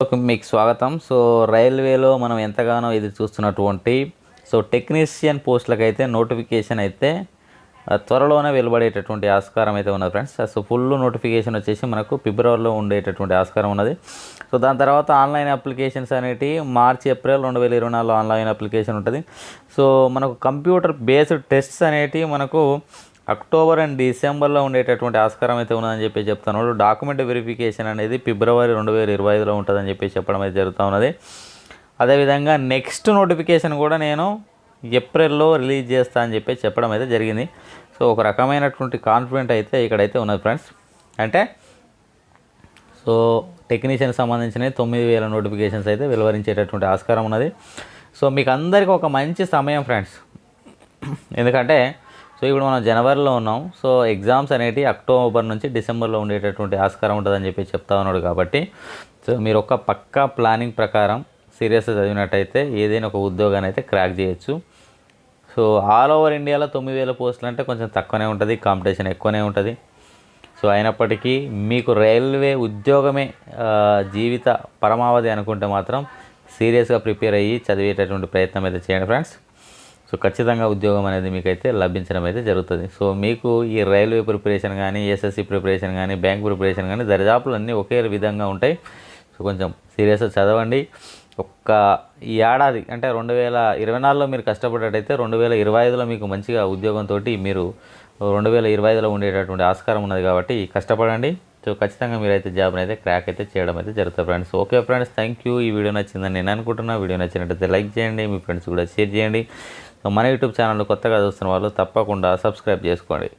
మీకు స్వాగతం. సో రైల్వేలో మనం ఎంతగానో ఇది చూస్తున్నటువంటి సో టెక్నీషియన్ పోస్టులకైతే నోటిఫికేషన్ అయితే త్వరలోనే వెలువడేటటువంటి ఆస్కారం అయితే ఉన్నది ఫ్రెండ్స్. సో ఫుల్ నోటిఫికేషన్ వచ్చేసి మనకు ఫిబ్రవరిలో ఉండేటటువంటి ఆస్కారం ఉన్నది. సో దాని తర్వాత ఆన్లైన్ అప్లికేషన్స్ అనేటివి మార్చి ఏప్రిల్ రెండు వేల ఇరవై నాలుగులో ఆన్లైన్ అప్లికేషన్ ఉంటుంది. సో మనకు కంప్యూటర్ బేస్డ్ టెస్ట్స్ అనేటివి మనకు అక్టోబర్ అండ్ డిసెంబర్లో ఉండేటటువంటి ఆస్కారం అయితే ఉన్నదని చెప్పి చెప్తున్నాడు. డాక్యుమెంట్ వెరిఫికేషన్ అనేది ఫిబ్రవరి రెండు వేల ఇరవై ఐదులో ఉంటుందని చెప్పి చెప్పడం అయితే జరుగుతూ ఉన్నది. అదేవిధంగా నెక్స్ట్ నోటిఫికేషన్ కూడా నేను ఏప్రిల్లో రిలీజ్ చేస్తా అని చెప్పి చెప్పడం అయితే జరిగింది. సో ఒక రకమైనటువంటి కాన్ఫిడెంట్ అయితే ఇక్కడైతే ఉన్నది ఫ్రెండ్స్. అంటే సో టెక్నీషియన్ సంబంధించిన తొమ్మిది వేల నోటిఫికేషన్స్ అయితే వెలువరించేటటువంటి ఆస్కారం ఉన్నది. సో మీకు అందరికీ ఒక మంచి సమయం ఫ్రెండ్స్. ఎందుకంటే సో ఇప్పుడు మనం జనవరిలో ఉన్నాం. సో ఎగ్జామ్స్ అనేవి అక్టోబర్ నుంచి డిసెంబర్లో ఉండేటటువంటి ఆస్కారం ఉంటుందని చెప్పి చెప్తా ఉన్నాడు కాబట్టి. సో మీరు ఒక పక్కా ప్లానింగ్ ప్రకారం సీరియస్గా చదివినట్టయితే ఏదైనా ఒక ఉద్యోగాన్ని అయితే క్రాక్ చేయొచ్చు. సో ఆల్ ఓవర్ ఇండియాలో తొమ్మిది వేల పోస్టులు అంటే కొంచెం తక్కువనే ఉంటుంది కాంపిటీషన్ ఎక్కువనే ఉంటుంది. సో అయినప్పటికీ మీకు రైల్వే ఉద్యోగమే జీవిత పరమావధి అనుకుంటే మాత్రం సీరియస్గా ప్రిపేర్ అయ్యి చదివేటటువంటి ప్రయత్నం అయితే చేయండి ఫ్రెండ్స్. సో ఖచ్చితంగా ఉద్యోగం అనేది మీకైతే లభించడం అయితే జరుగుతుంది. సో మీకు ఈ రైల్వే ప్రిపరేషన్ కానీ ఎస్ఎస్సి ప్రిపరేషన్ కానీ బ్యాంక్ ప్రిపరేషన్ కానీ దరిదాపులు అన్నీ ఒకే విధంగా ఉంటాయి. సో కొంచెం సీరియస్గా చదవండి. ఒక్క ఈ ఏడాది అంటే రెండు వేల ఇరవై నాలుగులో మీరు కష్టపడ్డట్టయితే రెండు వేల ఇరవై ఐదులో మీకు మంచిగా ఉద్యోగంతో మీరు రెండు వేల ఇరవై ఐదులో ఉండేటటువంటి ఆస్కారం ఉన్నది కాబట్టి కష్టపడండి. సో ఖచ్చితంగా మీరైతే జాబ్ని అయితే క్రాక్ అయితే చేయడం అయితే జరుగుతుంది friends. Okay friends thank you. ఈ వీడియో నచ్చిందని నేను అనుకుంటున్నా. వీడియో నచ్చినట్టయితే లైక్ చేయండి. మీ ఫ్రెండ్స్ కూడా షేర్ చేయండి. మన యూట్యూబ్ ఛానల్ కొత్తగా చూస్తున్న వాళ్ళు తప్పకుండా సబ్స్క్రైబ్ చేసుకోండి.